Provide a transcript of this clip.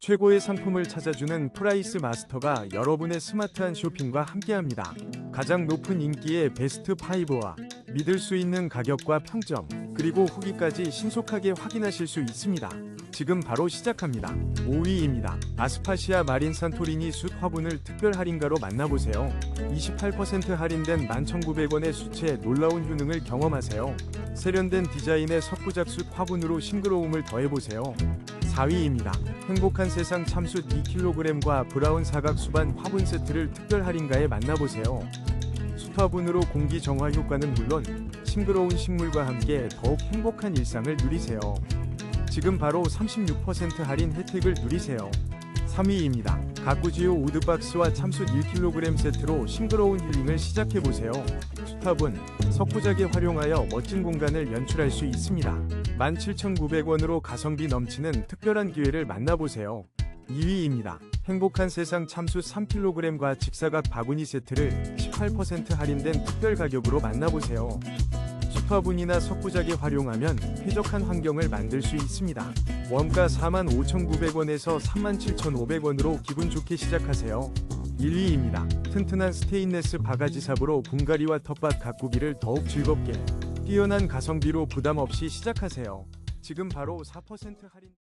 최고의 상품을 찾아주는 프라이스 마스터가 여러분의 스마트한 쇼핑과 함께합니다. 가장 높은 인기의 베스트 5와 믿을 수 있는 가격과 평점, 그리고 후기까지 신속하게 확인하실 수 있습니다. 지금 바로 시작합니다. 5위입니다. 아스파시아 마린 산토리니 숯 화분을 특별 할인가로 만나보세요. 28% 할인된 11,900원의 숯에 놀라운 효능을 경험하세요. 세련된 디자인의 석구작 숯 화분으로 싱그러움을 더해보세요. 4위입니다. 행복한 세상 참숯 2kg과 브라운 사각 수반 화분 세트를 특별 할인가에 만나보세요. 숯화분으로 공기 정화 효과는 물론 싱그러운 식물과 함께 더욱 행복한 일상을 누리세요. 지금 바로 36% 할인 혜택을 누리세요. 3위입니다. 가꾸지오 우드박스와 참숯 1kg 세트로 싱그러운 힐링을 시작해보세요. 숯화분, 석구작에 활용하여 멋진 공간을 연출할 수 있습니다. 17,900원으로 가성비 넘치는 특별한 기회를 만나보세요. 2위입니다. 행복한 세상 참숯 3kg과 직사각 바구니 세트를 18% 할인된 특별 가격으로 만나보세요. 숯화분이나 석구작에 활용하면 쾌적한 환경을 만들 수 있습니다. 원가 45,900원에서 37,500원으로 기분 좋게 시작하세요. 1위입니다. 튼튼한 스테인레스 바가지삽으로 분갈이와 텃밭 가꾸기를 더욱 즐겁게 뛰어난 가성비로 부담 없이 시작하세요. 지금 바로 4% 할인